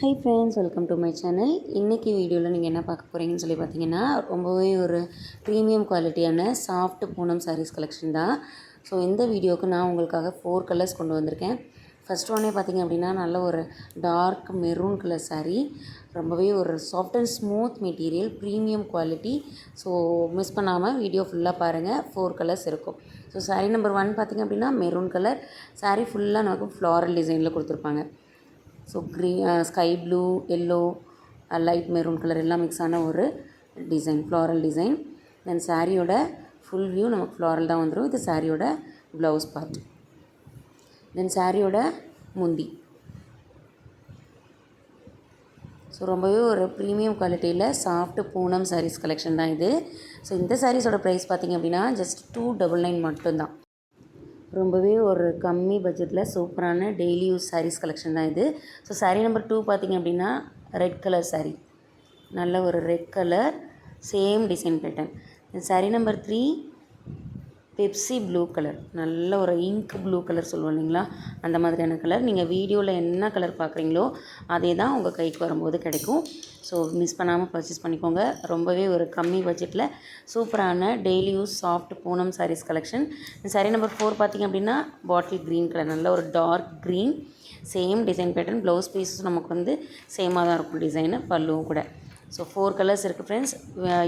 Hi friends welcome to my channel இன்றைக்கி வீடியோவில் நீங்கள் என்ன பார்க்க போகிறீங்கன்னு சொல்லி பார்த்தீங்கன்னா ரொம்பவே ஒரு ப்ரீமியம் குவாலிட்டியான சாஃப்ட் பூனம் சாரீஸ் கலெக்ஷன் தான். ஸோ இந்த வீடியோவுக்கு நான் உங்களுக்காக ஃபோர் கலர்ஸ் கொண்டு வந்திருக்கேன். ஃபஸ்ட் ஒன்னே பார்த்தீங்க அப்படின்னா நல்ல ஒரு டார்க் மெரூன் கலர் சாரீ ரொம்பவே ஒரு soft and smooth material premium quality so miss பண்ணாமல் வீடியோ ஃபுல்லாக பாருங்கள் ஃபோர் கலர்ஸ் இருக்கும். ஸோ சாரீ நம்பர் ஒன் பார்த்தீங்க அப்படின்னா மெரூன் கலர் சாரீ ஃபுல்லாக நமக்கு ஃப்ளாரல் டிசைனில் கொடுத்துருப்பாங்க. So grey sky blue yellow light maroon colour எல்லாம் மிக்ஸ் ஆன ஒரு டிசைன் ஃப்ளாரல் டிசைன் தென் சாரியோட ஃபுல் வியூ நமக்கு ஃப்ளாரல் தான் வந்துடும் இது சாரியோட ப்ளவுஸ் பார்ட் தென் சாரியோட முந்தி. ஸோ ரொம்பவே ஒரு ப்ரீமியம் குவாலிட்டியில் சாஃப்ட் பூனம் சாரீஸ் கலெக்ஷன் தான் இது. ஸோ இந்த சாரீஸோட ப்ரைஸ் பார்த்திங்க அப்படின்னா ஜஸ்ட் டூ டபுள் நைன் மட்டும்தான். ரொம்பவே ஒரு கம்மி பட்ஜெட்டில் சூப்பரான டெய்லி யூஸ் சாரீஸ் கலெக்ஷன் தான் இது. ஸோ சாரீ நம்பர் டூ பார்த்திங்க அப்படின்னா ரெட் கலர் சாரீ நல்ல ஒரு red colour same design pattern sari number three Pepsi blue colour. நல்ல ஒரு இங்க் ப்ளூ கலர் சொல்லுவோம் இல்லைங்களா? அந்த மாதிரியான கலர். நீங்கள் வீடியோவில் என்ன கலர் பார்க்குறீங்களோ அதே தான் உங்கள் கைக்கு வரும்போது கிடைக்கும். ஸோ மிஸ் பண்ணாமல் பர்ச்சேஸ் பண்ணிக்கோங்க. ரொம்பவே ஒரு கம்மி பட்ஜெட்டில் சூப்பரான daily use soft Poonam saris collection sari number four பார்த்திங்க அப்படின்னா பாட்டில் க்ரீன் கலர் நல்ல ஒரு dark green same design pattern blouse pieces நமக்கு வந்து சேமாக தான் இருக்கும். டிசைனு பல்லுவும் கூட. ஸோ ஃபோர் கலர்ஸ் இருக்குது ஃப்ரெண்ட்ஸ்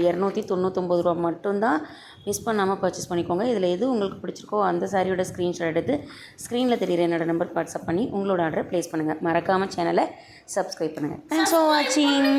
இரநூத்தி தொண்ணூத்தொம்பது ரூபா மட்டும்தான் மிஸ் பண்ணாமல் பர்ச்சேஸ் பண்ணிக்கோங்க. இதில் எது உங்களுக்கு பிடிச்சிருக்கோ அந்த சாரியோட ஸ்க்ரீன்ஷாட் எடுத்து ஸ்க்ரீனில் தெரியுற என்னோட நம்பர் வாட்ஸ்அப் பண்ணி உங்களோட ஆர்டரை ப்ளேஸ் பண்ணுங்கள் மறக்காமல் சேனலை சப்ஸ்கிரைப் பண்ணுங்கள் தேங்க்ஸ் ஃபார் வாட்சிங்